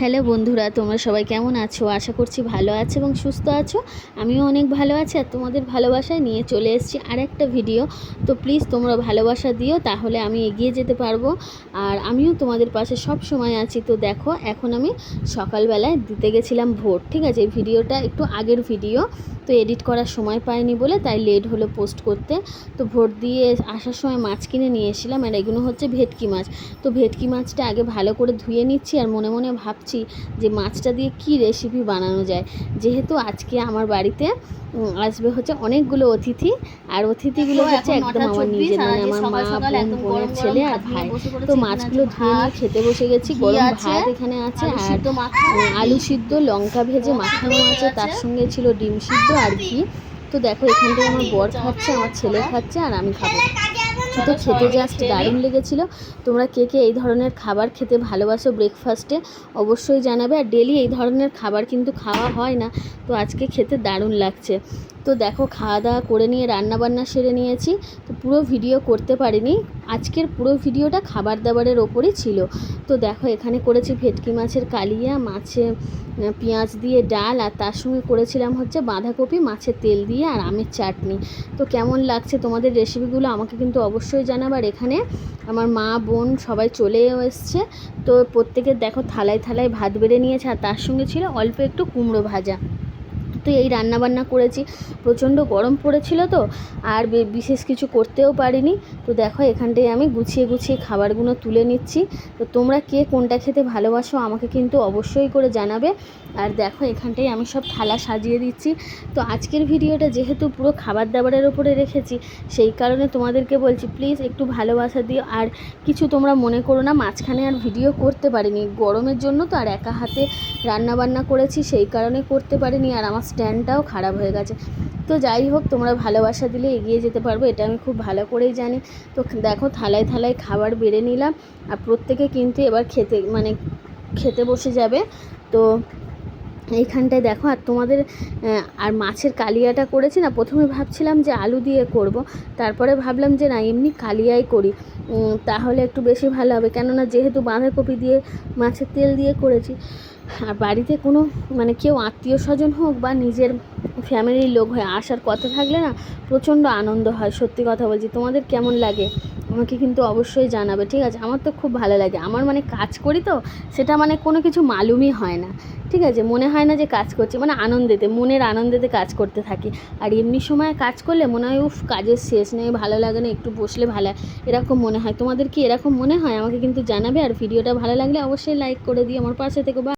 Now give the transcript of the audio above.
Hello বন্ধুরা, তোমরা সবাই কেমন আছো? আশা করছি ভালো আছো এবং সুস্থ আছো। আমিও অনেক ভালো আছি আর তোমাদের ভালোবাসায় নিয়ে চলে এসেছি আর একটা ভিডিও তো প্লিজ তোমরা ভালোবাসা দিও, তাহলে আমি এগিয়ে যেতে পারব। আর আমিও তোমাদের পাশে সব সময় আছি। তো দেখো, এখন আমি সকালবেলায় দিতে গেছিলাম ভোট ঠিক আছে? ভিডিওটা একটু আগের ভিডিও তো এডিট করার সময় পাইনি বলে তাই লেট হলো পোস্ট করতে। তো ভোট দিয়ে আসার সময় মাছ কিনে নিয়ে এসেছিলাম আর এগুলো হচ্ছে ভেটকি মাছ। তো ভেটকি মাছটা আগে ভালো করে ধুয়ে নিচ্ছি আর মনে মনে ভাবছি যে মাছটা দিয়ে কি রেসিপি বানানো যায়। যেহেতু আজকে আমার বাড়িতে আসবে হচ্ছে অনেকগুলো অতিথি। আর অতিথিগুলো হচ্ছে একদম আমার নিজের মানে আমার মা বোন বোনের ছেলে আর ভাই। তো মাছগুলো ধুয়ে নিয়ে খেতে বসে গেছি গরম ভাত এখানে আছে। আর আলু সিদ্ধ লঙ্কা ভেজে মাখানো আছে, আছে। তার সঙ্গে ছিল ডিম সিদ্ধ আর কি তো দেখো এখান থেকে আমার বর খাচ্ছে আমার ছেলে খাচ্ছে আর আমি খাব। তো খেতে জাস্ট দারুণ লেগেছিল। তোমরা কে কে এই ধরনের খাবার খেতে ভালোবাসো ব্রেকফাস্টে অবশ্যই জানাবে। আর ডেলি এই ধরনের খাবার কিন্তু খাওয়া হয় না তো আজকে খেতে দারুণ লাগছে। তো দেখো খাওয়া দাওয়া করে নিয়ে রান্না বান্না সেরে নিয়েছি তো পুরো ভিডিও করতে পারিনি। আজকের পুরো ভিডিওটা খাবার দাবারের ওপরই ছিল। তো দেখো এখানে করেছি ভেটকি মাছের কালিয়া মাছে পেঁয়াজ দিয়ে ডাল আর তার সঙ্গে করেছিলাম হচ্ছে বাঁধাকপি মাছের তেল দিয়ে আর আমের চাটনি। তো কেমন লাগছে তোমাদের রেসিপিগুলো আমাকে কিন্তু অবশ্যই জানাবার এখানে আমার মা, বোন সবাই চলেও এসছে। তো প্রত্যেকের দেখো থালায় থালায় ভাত বেড়ে নিয়েছে, আর তার সঙ্গে ছিল অল্প একটু কুমড়ো ভাজা। তো এই রান্নাবান্না করেছি, প্রচণ্ড গরম পড়েছিল তো, আর বিশেষ কিছু করতেও পারিনি। তো দেখো, এখানটায় আমি গুছিয়ে গুছিয়ে খাবারগুলো তুলে নিচ্ছি। তো তোমরা কে কোনটা খেতে ভালোবাসো আমাকে কিন্তু অবশ্যই করে জানাবে। আর দেখো, এখানটায় আমি সব থালা সাজিয়ে দিচ্ছি। তো আজকের ভিডিওটা যেহেতু পুরো খাবার দাবারের ওপরে রেখেছি, সেই কারণে তোমাদেরকে বলছি, প্লিজ একটু ভালোবাসা দিও। আর কিছু তোমরা মনে করো না, মাঝখানে আর ভিডিও করতে পারিনি। গরমের জন্য তো আর একা হাতে রান্নাবান্না করেছি, সেই কারণে করতে পারিনি। আর আমার স্ট্যান্ডটাও খারাপ হয়ে গেছে। তো যাই হোক, তোমরা ভালোবাসা দিলে এগিয়ে যেতে পারব, এটা আমি খুব ভালো করেই জানি। তো দেখো, থালায় থালায় খাবার বেড়ে নিলাম, আর প্রত্যেকে কিন্তু এবার খেতে মানে খেতে বসে যাবে। তো এইখানটায় দেখো, আর তোমাদের আর মাছের কালিয়াটা করেছি না, প্রথমে ভাবছিলাম যে আলু দিয়ে করব, তারপরে ভাবলাম যে না, এমনি কালিয়াই করি। তাহলে একটু বেশি ভালো হবে, কেননা যেহেতু বাঁধাকপি দিয়ে, মাছের তেল দিয়ে করেছি, আর বাড়িতে কোনো মানে কেউ আত্মীয় স্বজন হোক বা নিজের ফ্যামিলির লোক হয়ে, আসার কথা থাকলে না, প্রচণ্ড আনন্দ হয়, সত্যি কথা বলছি। তোমাদের কেমন লাগে? আমাকে কিন্তু অবশ্যই জানাবে, ঠিক আছে? আমার তো খুব ভালো লাগে। আমার মানে কাজ করি তো, সেটা মানে কোনো কিছু মালুমই হয় না, ঠিক আছে? মনে হয় না যে কাজ করছি মানে আনন্দেতে, মনের আনন্দেতে কাজ করতে থাকি। আর এমনি সময় কাজ করলে মনে হয়, উফ, কাজের শেষ নেই, ভালো লাগে না, একটু বসলে ভালো। এরকম মনে হয়। তোমাদের কি এরকম মনে হয়? আমাকে কিন্তু জানাবে, আর ভিডিওটা ভালো লাগলে অবশ্যই লাইক করে দিও। আমার পাশে থেকে বা